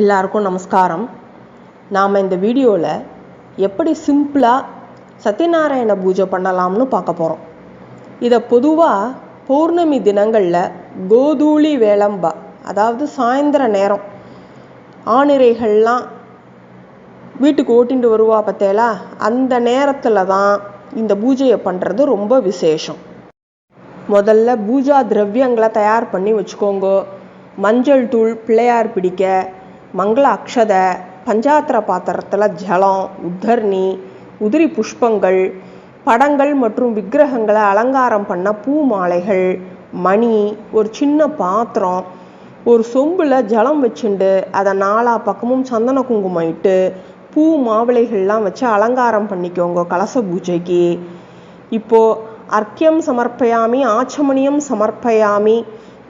எல்லாருக்கும் நமஸ்காரம். நாம் இந்த வீடியோவில் எப்படி சிம்பிளாக சத்யநாராயண பூஜை பண்ணலாம்னு பார்க்க போகிறோம் இதை பொதுவாக பௌர்ணமி தினங்களில் கோதூளி வேளம்பா அதாவது சாயந்தர நேரம் ஆணிரைகள்லாம் வீட்டுக்கு ஓட்டிட்டு வருவா பார்த்தேலா அந்த நேரத்தில் தான் இந்த பூஜையை பண்ணுறது ரொம்ப விசேஷம். முதல்ல பூஜா திரவியங்களை தயார் பண்ணி வச்சுக்கோங்க. மஞ்சள் தூள் பிள்ளையார் பிடிக்க மங்கள அக்ஷத பஞ்சாத்திர பாத்திரத்தில் ஜலம் உத்தர்ணி உதிரி புஷ்பங்கள் படங்கள் மற்றும் விக்கிரகங்களை அலங்காரம் பண்ண பூ மாலைகள் மணி ஒரு சின்ன பாத்திரம் ஒரு சொம்பில் ஜலம் வச்சுண்டு அதை நாலா பக்கமும் சந்தன குங்குமம் இட்டு பூ மாவிளைகள்லாம் வச்சு அலங்காரம் பண்ணிக்கோங்க கலச பூஜைக்கு. இப்போது அர்க்கியம் சமர்ப்பயாமி ஆச்சமணியம் சமர்ப்பயாமி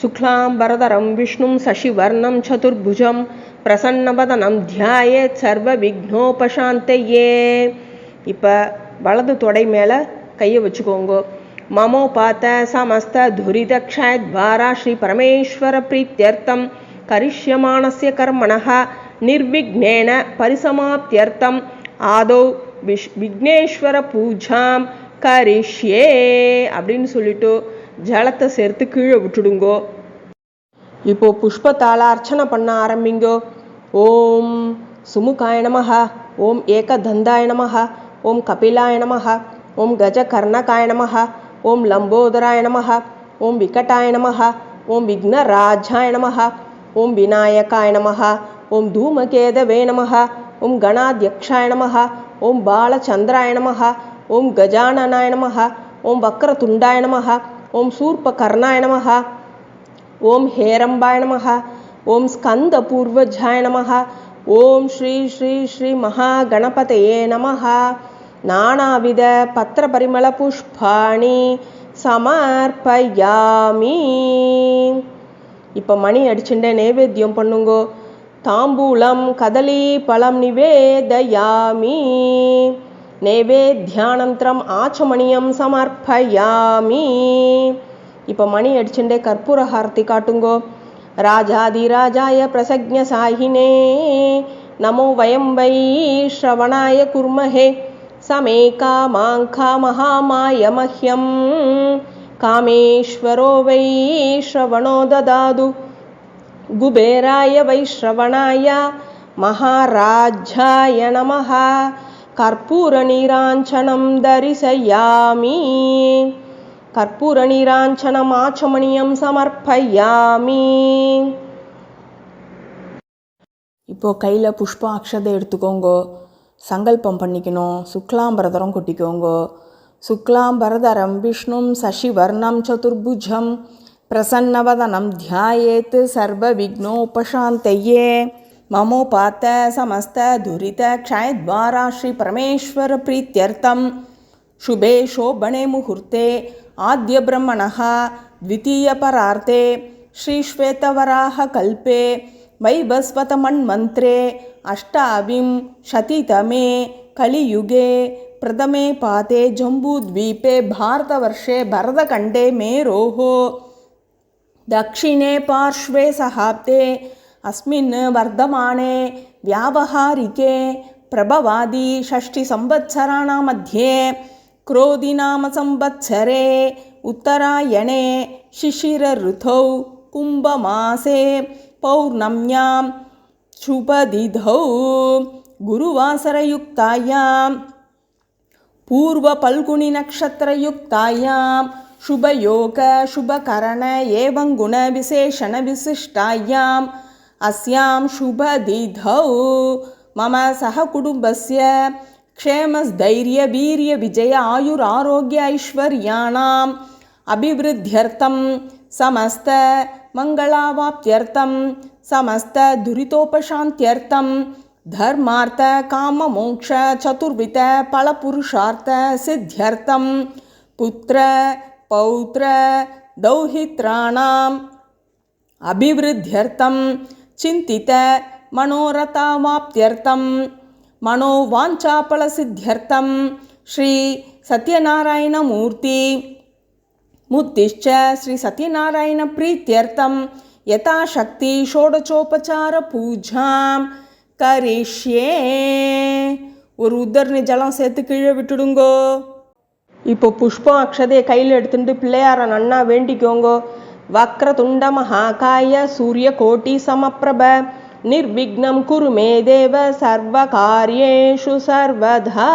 சுக்லாம்பரதரம் விஷ்ணும் சசிவர்ணம் சதுர்புஜம் பிரசன்னவதனம் தியாயே சர்வ விக்னோபசாந்தையே இப்போ வலது தொடை மேலே கையை வச்சுக்கோங்க. மமோ பாத்த சமஸ்த துரிதக்ஷயத்வாரா ஸ்ரீ பரமேஸ்வர பிரீத்தியர்த்தம். கரிஷ்யமானசிய கர்மணः நிர்விக்னேன பரிசமாப்தியர்த்தம். ஆதோ விஷ் விக்னேஸ்வர பூஜாம். கரிஷ்யே அப்படின்னு சொல்லிட்டு ஜலத்தை சேர்த்து கீழே விட்டுடுங்கோ இப்போ புஷ்பத்தால அர்ச்சனை பண்ண ஆரம்பிங்கோ ஓம் சுமுகாய நமஹ ஓம் ஏகதந்தாய நமஹ ஓம் கபிலாய நமஹ ஓம் கஜ கர்ணகாய நமஹ ஓம் லம்போதராய நமஹ ஓம் விகட்டாய நமஹ ஓம் விக்னராஜாய நமஹ ஓம் விநாயகாய நமஹ ஓம் தூமகேதவே நமஹ ஓம் கணாத்யக்ஷாய நமஹ ஓம் பாலச்சந்திராய நமஹ ஓம் கஜானனாய நமஹ ஓம் வக்ரதுண்டாய நமஹ ஓம் சூர்பகர்ணாய நமகா ஓம் ஹேரம்பாய நமகா ஓம் ஸ்கந்தபூர்வஜாய நமகா ஓம் ஸ்ரீ ஸ்ரீ ஸ்ரீ மகாகணபதயே நமகா நானாவித பத்திரபரிமள புஷ்பாணி சமர்ப்பயாமி. இப்போ மணி அடிச்சுட்டே நைவேத்தியம் பண்ணுங்கோ. தாம்பூலம் கதலி பழம் நிவேதயாமி. நைவேத்தியானந்தரம் ஆச்சமணியம் சமர்ப்பயாமி. இப்போ மணி அடிச்சுட்டே கற்பூர ஹார்த்தி காட்டுங்கோ ராஜாதிராஜாய பிரசக்ஞ சாகினே. நமோ வயம் வை ஸ்ரவணாய குர்மஹே. சமே காமாங்கா மகாமாய மஹ்யம். காமேஸ்வரோ வை ஸ்ரவணோ ததாது. குபேராய வை ஸ்ரவணாய. மகாராஜாய நமஹா. கற்பூரநீராஞ்சனம் தரிசயாமி. கற்பூரநீராஞ்சனமாச்சமணியம் சமர்ப்பயாமி. இப்போ கையில் புஷ்ப அக்ஷதை எடுத்துக்கோங்கோ. சங்கல்பம் பண்ணிக்கணும். சுக்லாம்பரதரம் கொட்டிக்கோங்கோ. சுக்லாம்பரதரம் விஷ்ணும் சசிவர்ணம் சதுர்புஜம் பிரசன்னவதனம் தியாயேத்து சர்வ விக்னோபசாந்தையே. ममोपात परमेश्वर प्रीत्यर्थम। शुभे शोभणे मुहूर्ते आद्यब्रह्मणः द्वितीयपरार्ते मन्मंत्रे अष्टाविं शतितमे कलियुगे, प्रथमे पाते जम्बूद्वीपे, भारतवर्षे भरतखण्डे मेरोः। दक्षिणे पार्श्वे सहाब्दे अस्मिन् वर्धमाने व्यावहारिके प्रभवादि षष्टिसंवत्सराणां मध्ये क्रोधिनामसंवत्सरे उत्तरायणे शिशिरऋतौ कुम्भमासे पौर्णम्यां शुभदिधौ गुरुवासरयुक्तायां पूर्वपल्गुणिनक्षत्रयुक्तायां शुभयोग शुभकरण एवं गुणविशेषणविशिष्टायाम् अस्यां शुभदिधौ। मम सहकुटुम्बस्य क्षेमस्थैर्यवीर्यविजय आयुरारोग्य ऐश्वर्याणाम् अभिवृद्ध्यर्थं समस्तमङ्गलावाप्त्यर्थं समस्तदुरितोपशान्त्यर्थं धर्मार्थ, काममोक्ष, चतुर्विध, फलपुरुषार्थ सिद्ध्यर्थं पुत्र, पौत्र, दौहित्राणाम् अभिवृद्ध्यर्थं ಚಿಂತಿತ ಮನೋರಥಾವಾಪ್ತ್ಯರ್ಥಂ ಮನೋವಾಂಛಾಫಲಸಿದ್ಧ್ಯರ್ಥಂ ಶ್ರೀ ಸತ್ಯನಾರಾಯಣಮೂರ್ತಿ ಮುತ್ತಿಶ್ಚ ಶ್ರೀ ಸತ್ಯನಾರಾಯಣ ಪ್ರೀತ್ಯರ್ಥಂ ಯಥಾಶಕ್ತಿ ಷೋಡಚೋಪಚಾರ பூஜாம் கரிஷ்யே ஒரு உத்தரணி ஜலம் சேர்த்து கீழே விட்டுடுங்கோ இப்போ புஷ்பம் அக்ஷதையை கையில் எடுத்துட்டு பிள்ளையார நன்னா வேண்டிக்கோங்கோ வக்ரதுண்ட மகாகாய சூரிய கோட்டி சமப்பிரப நிர்விக்னம் குருமே தேவ சர்வ காரியேஷு சர்வதா.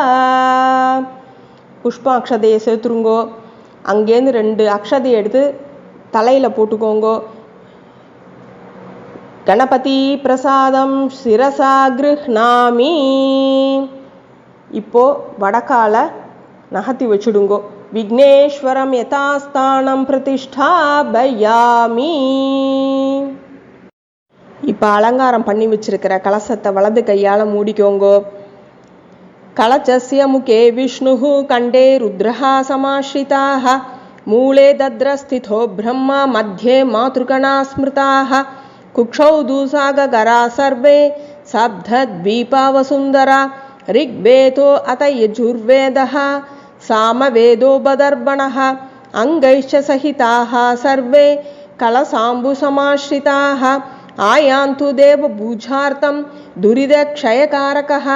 புஷ்பம் அக்ஷதையை செலுத்துருங்கோ. அங்கேருந்து ரெண்டு அக்ஷதையை எடுத்து தலையில் போட்டுக்கோங்கோ. கணபதி பிரசாதம் சிரசா கிருஹ்ணாமி இப்போ வடக்கால நகர்த்தி வச்சுடுங்கோ. விக்னேஸ்வரம் யதாஸ்தானம் பிரதிஷ்டாபயாமி இப்போ அலங்காரம் பண்ணி வச்சிருக்கிற கலசத்தை வலது கையால் மூடிக்கோங்கோ. கலச்சசிய முகே விஷ்ணு கண்டே ருத்ரஹா சமாஸ்ரிதாக மூலே தத்ரஸ்திதோ பிரம்மா மத்தியே மாத்ருகணா ஸ்மிருதாக குக்ஷௌ தூசாகரா சர்வே சப்தத்வீபாவசுந்தரா. ரிக்வேதோ அத யஜுர்வேதா सामवेदो बदर्बणः अङ्गैश्च सहिताः सर्वे कलसाम्बुसमाश्रिताः आयान्तु देवपूजार्थं दुरिदक्षयकारकः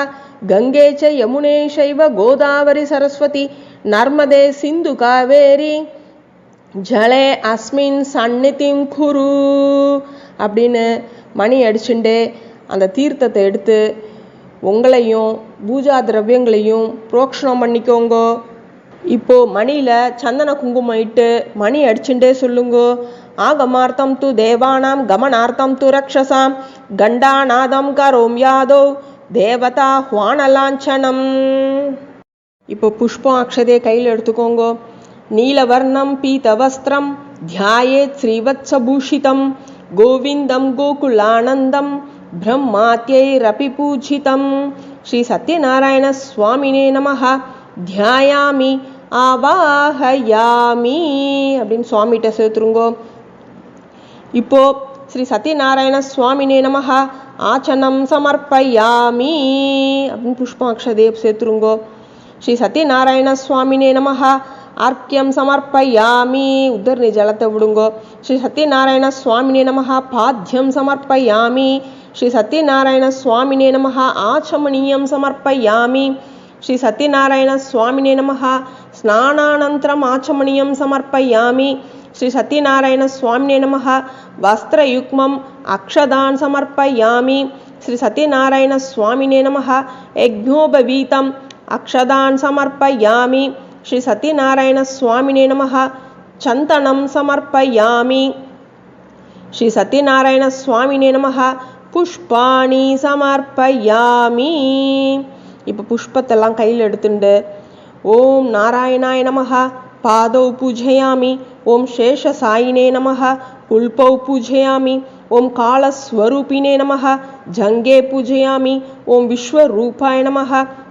गङ्गे च यमुने चैव गोदावरि सरस्वती नर्मदे सिन्धु कावेरी ஜலே அஸ்மின் சந்நிதிம் குரு அப்படின்னு மணி அடிச்சுட்டு அந்த தீர்த்தத்தை எடுத்து உங்களையும் பூஜா திரவியங்களையும் புரோக்ஷணம் பண்ணிக்கோங்கோ இப்போ மணியில் சந்தன குங்குமம் இட்டு மணி அடிச்சுட்டே சொல்லுங்கோ. ஆகமார்த்தம் து தேவானாம் கமனார்த்தம் து ரக்ஷசாம். கண்டாநாதம் கரோம் யாதோ. தேவதா ஹுவானலாஞ்சனம். இப்போ புஷ்பம் அக்ஷதையை கையில் எடுத்துக்கோங்கோ. நீலவர்ணம் பீதவஸ்திரம் தியாயே ஸ்ரீவத்சபூஷிதம். கோவிந்தம் கோகுலானந்தம் பிரம்மாத்யைரபி பூஜிதம். ஸ்ரீ சத்யநாராயண சுவாமினே நமஹா. தியாயாமி ஆவாஹயாமி அப்படின்னு சுவாமிகிட்ட சேர்த்துருங்கோ இப்போ ஸ்ரீ சத்யநாராயண சுவாமினே நமஹ ஆச்சனம் சமர்ப்பயாமி அப்படின்னு புஷ்பம் அக்ஷதே சேர்த்துருங்கோ ஸ்ரீ சத்யநாராயண சுவாமினே நமஹ அர்க்கியம் சமர்ப்பயாமி உத்தரணி ஜலத்தை விடுங்கோ ஸ்ரீ சத்யநாராயண சுவாமினே நமஹ பாத்தியம் சமர்ப்பயாமி ஸ்ரீ சத்யநாராயண சுவாமினே நமஹ ஆச்சமணியம் சமர்ப்பயாமி శ్రీ సత్యనారాయణ స్వామిని నమ. స్నానానంతరం ఆచమణీయం సమర్పయామి. శ్రీ సత్యనారాయణ స్వామిని నమ. వస్త్రయుగ్మం అక్షదాన్ సమర్పయామి. శ్రీ సత్యనారాయణ స్వామిని నమ. యజ్ఞోపవీతం అక్షదాన్ సమర్పయామి. శ్రీ సత్యనారాయణ స్వామిని నమ. చందనం సమర్పయామి. శ్రీ సత్యనారాయణ స్వామిని నమ. పుష్పాణి సమర్పయామి. இப்போ புஷ்பத்தெல்லாம் கையில் எடுத்துண்டு ஓம் நாராயணாய நமகா பாதௌ பூஜையாமி ஓம் சேஷ சாயினே நமகா புல்பௌ பூஜையாமி ఓం కాళస్వరూపిణే నమ జంగే పూజయామి ఓం విశ్వరూపాయ నమ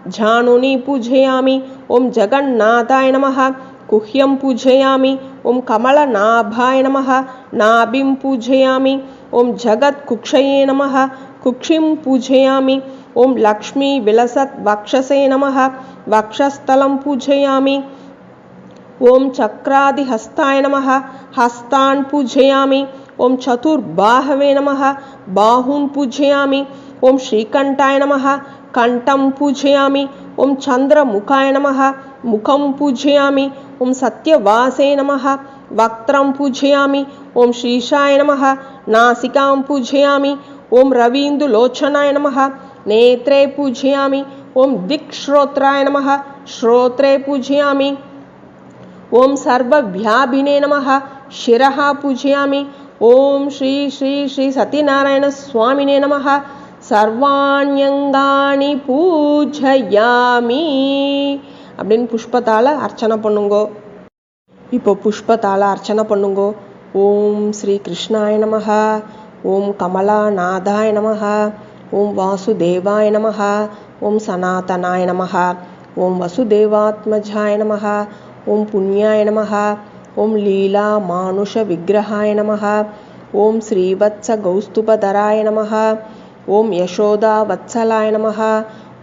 జానుని పూజయామి ఓం జగన్నాథాయ నమ కుహ్యం పూజయామి ఓం కమలనాభాయ నమ నాభిం పూజయామి ఓం జగత్కుక్షయే నమ కుక్షిం పూజయామి ఓం లక్ష్మీ విలసత్ వక్షసే నమ. వక్షస్థలం పూజయామి. ఓం చక్రాది హస్తాయ నమ. హస్తాన్ పూజయామి. ఓం చతుర్బాహవే నమ. బాహూన్ పూజయామి. ఓం శ్రీకంఠాయ నమ. కంఠం పూజయామి. ఓం చంద్రముఖాయ నమ. ముఖం పూజయామి. ఓం సత్యవాసే నమ. వక్త్రం పూజయామి. ఓం శ్రీషాయ నమ. నాసికాం పూజయామి. ఓం రవీందులోచనాయ నమ. நமஹ நேத்ரே பூஜயாமி ஓம் திக்ஸ்ரோத்ராய நமஹ ஸ்ரோத்ரே பூஜயாமி ஓம் சர்வவியாபினே நமஹ शिरः पूजयामि ஓம் ஸ்ரீ ஸ்ரீ ஸ்ரீ சத்யநாராயண சுவாமினே நமஹ சர்வாண்யங்காணி பூஜயாமி அப்படின்னு புஷ்பத்தால் அர்ச்சனை பண்ணுங்கோ இப்போ புஷ்பத்தால் அர்ச்சனை பண்ணுங்கோ ஓம் ஸ்ரீ கிருஷ்ணாய நமஹ ஓம் கமலாநாதாய நமஹ ஓம் ॐ वासुदेवाय नमः ॐ सनातनाय नमः ॐ वसुदेवात्मजाय नमः ॐ पुण्याय नमः ॐ लीलामानुषविग्रहाय नमः ॐ श्रीवत्सगौस्तुपधराय नमः ॐ यशोदावत्सलाय नमः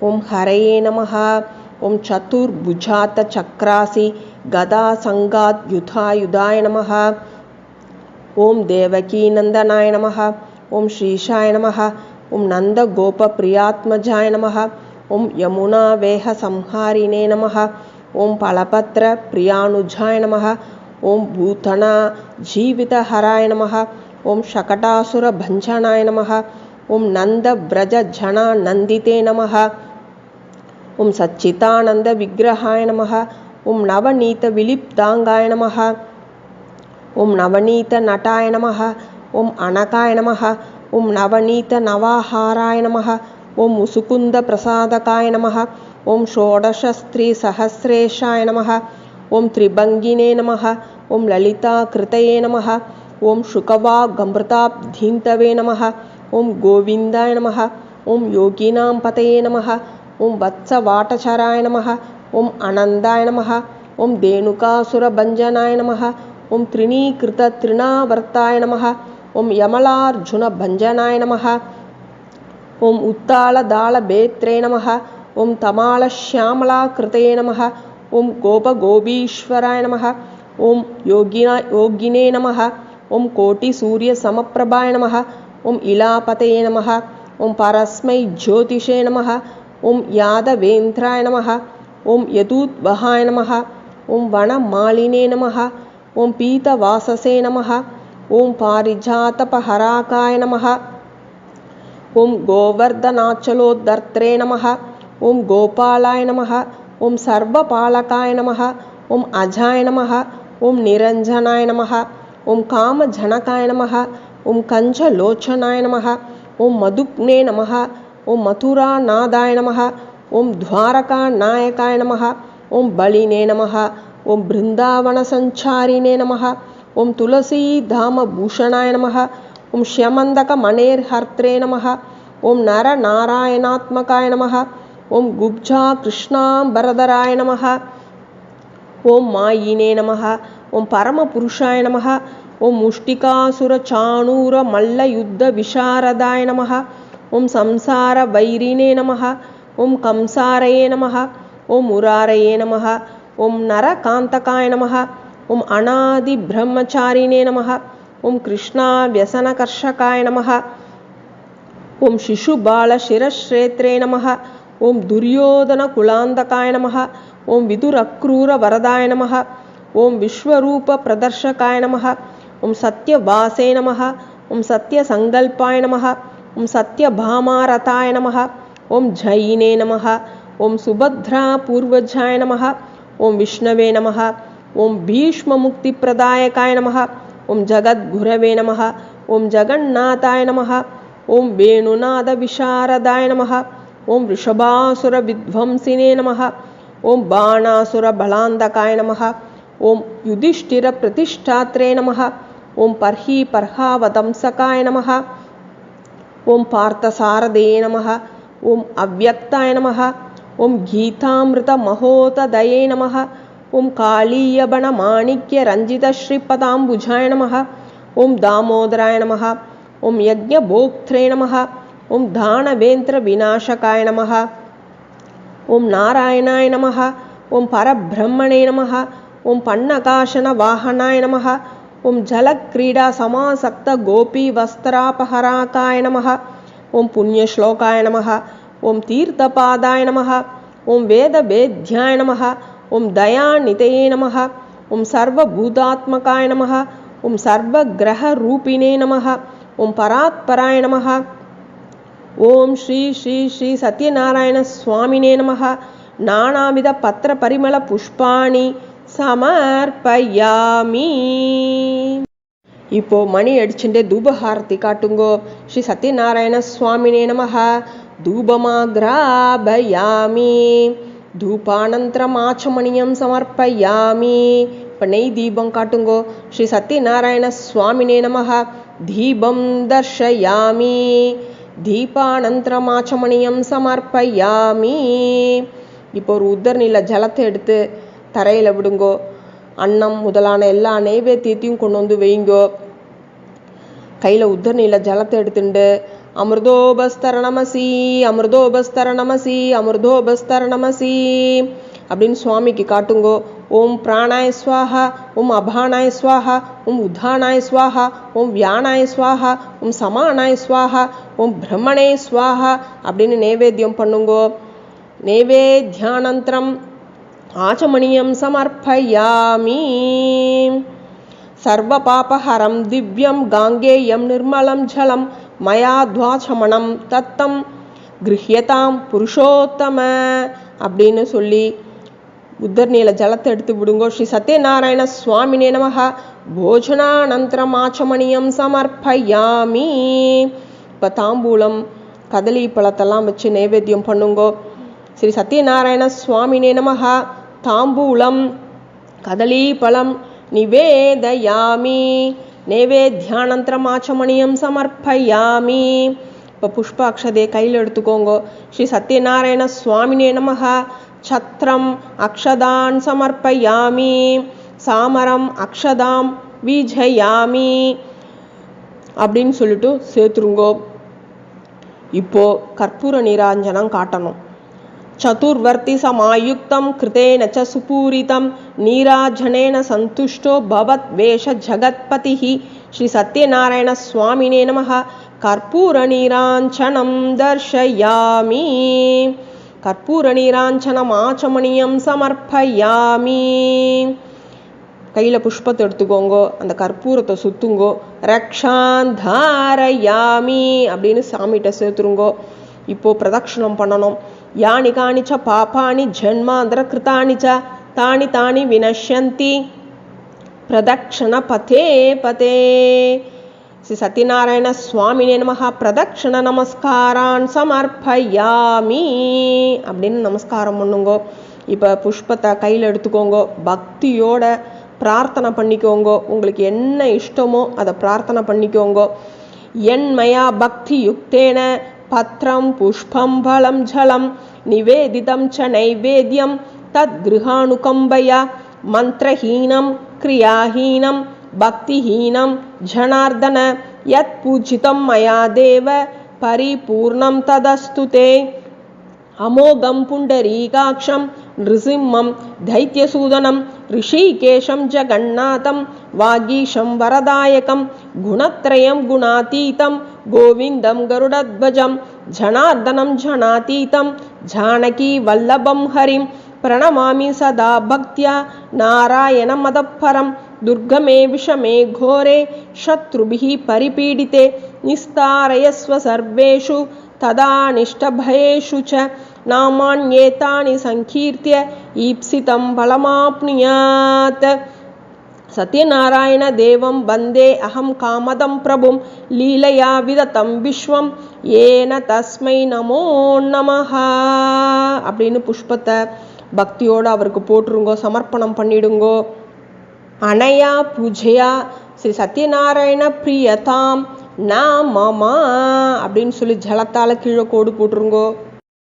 ॐ हरये नमः ॐ चतुर्भुजातचक्रासि गदासङ्गाद्युधायुधाय नमः ॐ देवकीनन्दनाय नमः ॐ श्रीशाय नमः ओं नंद गोप प्रियात्मजाय नम ओं यमुनाणे नम ओं ॐ नन्दगोपप्रियात्मजाय नमः ॐ यमुनावेहसंहारिणे नमः ॐ फलपत्रप्रियानुजाय नमः ॐ भूतणाजीवितहराय नमः ॐ शकटासुरभञ्जनाय नम ओं नन्दव्रजझणानन्दिते विग्रहाय नम ओं नवनीत विलिप्तांगाय नम ओं नवनीत नवनीतनटाय नम ओं अनकाय नमः ॐ नवनीतनवाहाराय नमः ॐ मुसुकुन्दप्रसादकाय नमः ॐ षोडशस्त्रीसहस्रेशाय नमः ॐ त्रिभङ्गिने नमः ॐ ललिताकृतये नमः ॐ शुकवागमृताब्धीन्तवे नमः ॐ गोविन्दाय नमः ॐ योगिनां पतये नमः ॐ वत्सवाटचराय नमः ॐ अनन्दाय नमः ॐ धेनुकासुरभञ्जनाय नमः ॐ त्रिणीकृततृणावर्ताय नमः ॐ यमलार्जुनभञ्जनाय नमः ॐ उत्तालदालभेत्रे नमः ॐ तमालश्यामलाकृतये नमः ॐ गोपगोपीश्वराय नमः ॐ योगिना योगिने नमः ॐ कोटिसूर्यसमप्रभाय नमः ॐ इलापतये नमः ॐ परस्मै ज्योतिषे नमः ॐ यादवेन्द्राय नमः ॐ यदूद्वहाय नमः ॐ वनमालिने नमः ॐ पीतवाससे नमः ఓం పారిజాతపహరాకాయ నమ ఓం గోవర్ధనాచలోద్ధర్త్రే నమ ఓం గోపాలాయ నమ ఓం సర్వపాలకాయ నమ ఓం అజాయ నమ ఓం నిరంజనాయ నమ ఓం కామజనకాయ నమ ఓం కంచలోచనాయ నమ ఓం మధుగ్నే నమ ఓం మథురానాదాయ నమ ఓం ద్వారకానాయకాయ నమ ఓం బలినే నమ ఓం బృందావనసంచారిణే నమ ॐ तुलसीधामभूषणाय नमः ॐ श्यमन्दकमणेर्हर्त्रे नमः ॐ नरनारायणात्मकाय नमः ॐ गुब्जाकृष्णाम्बरधराय नमः ॐ मायिने नमः ॐ परमपुरुषाय नमः ॐ नमः ॐ संसारवैरिणे नमः ॐ कंसारये नमः ॐ मुरारये नमः ॐ नरकान्तकाय नमः ॐ अनादिब्रह्मचारिणे नमः ॐ कृष्णाव्यसनकर्षकाय नमः ॐ शिशुबालशिरश्रेत्रे नमः ॐ दुर्योधनकुलान्तकाय नमः ॐ विदुरक्रूरवरदाय नमः ॐ विश्वरूपप्रदर्शकाय नमः ॐ सत्यवासे नमः ॐ सत्यसङ्कल्पाय नमः ॐ सत्यभामारताय नमः ॐ जयिने नमः ॐ सुभद्रापूर्वजाय नमः ॐ विष्णवे नमः ओम भीष्म मुक्ति प्रदायकाय नम ओम जगद्गुरवे नम ओम जगन्नाथाय नम ओम वेणुनाद विशारदाय नम ओम वृषभासुर विध्वंसिने नम ओम बाणासुर बलांदकाय नम ओम युधिष्ठिर प्रतिष्ठात्रे नम ओम पर्ही पर्हावदंसकाय नम ओम पार्थसारदे नम ओम अव्यक्ताय नम ओम गीतामृतमहोतदये नमः ॐ कालीयबणमाणिक्यरञ्जितश्रीपदाम्बुजाय नमः ॐ दामोदराय नम नमः ॐ यज्ञभोक्त्रे नमः ॐ दानवेन्द्रविनाशकाय नमः ॐ नारायणाय नमः ॐ परब्रह्मणे नमः ॐ नमः ॐ जलक्रीडासमासक्तगोपीवस्त्रापहराकाय नमः ॐ पुण्यश्लोकाय नमः ॐ तीर्थपादाय नमः ॐ वेदवेद्याय नमः ஓம் தயாநிதையே நமக ஓம் சர்வ பூதாத்மகாய நமக ஓம் சர்வ கிரக ரூபிணே நமக ஓம் பராத்பராய நமக ஓம் ஸ்ரீ ஸ்ரீ ஸ்ரீ சத்யநாராயண சுவாமினே நமக நானாவித பத்திர பரிமள புஷ்பாணி சமர்ப்பயாமி இப்போ மணி அடிச்சுட்டு தூபஹாரத்தி காட்டுங்கோ ஸ்ரீ சத்யநாராயண சுவாமினே நமக தூபமாகிராபயாமி தூபானந்தரம் ஆச்சமணியம் சமர்ப்பயாமி. இப்போ நெய் தீபம் காட்டுங்கோ. ஸ்ரீ சத்யநாராயண சுவாமினே நமக தீபம் தர்ஷயாமி. தீபானந்தரம் ஆச்சமணியம் சமர்ப்பயாமி. இப்போ ஒரு உத்தரணியில் ஜலத்தை எடுத்து தரையில் விடுங்கோ. அன்னம் முதலான எல்லா நைவேத்தியத்தையும் கொண்டு வந்து வைங்கோ. கையில் உத்தரணியில் ஜலத்தை எடுத்துண்டு அமிர்தோபஸ்தர நமசி அமிர்தோபஸ்தர நமசி அமிர்தோபஸ்தர நமசி அப்படின்னு சுவாமிக்கு காட்டுங்கோ ஓம் பிராணாய ஸ்வாஹா ஓம் அபானாய ஸ்வாஹா ஓம் உத்தானாய ஸ்வாஹா ஓம் வியானாய ஸ்வாஹா ஓம் சமானாய ஸ்வாஹா ஓம் பிரம்மணே ஸ்வாஹா அப்படின்னு நைவேத்தியம் பண்ணுங்கோ நைவேத்தியானந்தரம் ஆச்சமணியம் சமர்ப்பயாமி சர்வபாபஹரம் திவ்யம் காங்கேயம் நிர்மலம் ஜலம் மயா துவாசமணம் தத்தம் கிருஹ்யதாம் புருஷோத்தம அப்படின்னு சொல்லி புத்தர் நீல ஜலத்தை எடுத்து விடுங்கோ. ஸ்ரீ சத்யநாராயண சுவாமினே நமக. போஜனானந்தரம் ஆச்சமணியம் சமர்ப்பயாமி. இப்போ தாம்பூலம் கதலி பழத்தெல்லாம் வச்சு நைவேத்தியம் பண்ணுங்கோ. ஸ்ரீ சத்யநாராயண சுவாமினே நமக. தாம்பூலம் கதலி பழம் நிவேதயாமி நைவேத்தியானந்தரமாச்சமணியம் சமர்ப்பயாமி இப்போ புஷ்பாட்சதே கையில் எடுத்துக்கோங்க ஸ்ரீ சத்யநாராயண சுவாமினே நமக சத்திரம் அக்ஷதான் சமர்ப்பயாமி சாமரம் அக்ஷதாம் வீஜயாமி அப்படின்னு சொல்லிட்டு சேர்த்துருங்கோ இப்போ கற்பூர நீராஞ்சனம் காட்டணும் చతుర్వర్తి సమాయుక్తం కృతేన చ సుపూరితం నీరాజనేన సంతుష్టో భవత్ వేష జగత్పతి. శ్రీ సత్యనారాయణ స్వామినే నమ. కర్పూర నీరాంఛనం దర్శయామి. కర్పూర నీరాంఛనమాచమణీయం సమర్పయామి. கையில் புஷ்பத்தை எடுத்துக்கோங்கோ అంత கற்பூரத்தை సుత్తుంగో ரக்ஷாந்தாரயாமி అప్పుడు సామిట சேர்த்துருங்கோ இப்போது ప్రదక్షిణం பண்ணணும் யானி காணிச்ச ச ஜன்மாந்திர கிருத்தாணி ச தானி தானி வினஷ்யந்தி. பிரதக்ஷண பதே பதே. ஸ்ரீ சத்யநாராயண சுவாமினே நமக பிரதக்ஷண நமஸ்காரான் சமர்ப்பயாமி. அப்படின்னு நமஸ்காரம் பண்ணுங்கோ. இப்போ புஷ்பத்தை கையில் எடுத்துக்கோங்கோ. பக்தியோட பிரார்த்தனை பண்ணிக்கோங்கோ. உங்களுக்கு என்ன இஷ்டமோ அதை பிரார்த்தனை பண்ணிக்கோங்கோ. என்மயா பக்தி யுக்தேன पत्रं पुष्पं फलं जलं निवेदितं च नैवेद्यं तद्गृहाणुकम्बया मन्त्रहीनं क्रियाहीनं भक्तिहीनं जनार्दन यत्पूजितं मया देव परिपूर्णं तदस्तु ते। अमोघं पुण्डरीकाक्षं नृसिंहं दैत्यसूदनं ऋषिकेशं जगन्नाथं, वागीशं वरदायकं, गुणत्रयं गुणातीतं, गोविन्दं गरुडध्वजं, जनार्दनं जनातीतं जानकीवल्लभं हरिं, प्रणमामि सदा भक्त्या नारायणमदपरं दुर्गमे विषमे घोरे, शत्रुभिः परिपीडिते, निस्तारयस्व सर्वेषु, तदानिष्टभयेषु च नामान्येतानि सङ्कीर्त्य ईप्सितं फलमाप्नुयात् सत्यनारायणदेवं वन्दे अहं कामदं प्रभुं लीलया विदतं विश्वं ஏன தஸ்மை நமோ நமஹா அப்படின்னு புஷ்பத்தை பக்தியோடு அவருக்கு போட்டுருங்கோ சமர்ப்பணம் பண்ணிடுங்கோ அனயா பூஜையா ஸ்ரீ சத்யநாராயண பிரியதாம் நாமமா அப்படின்னு சொல்லி ஜலத்தால் கீழே கோடு போட்டுருங்கோ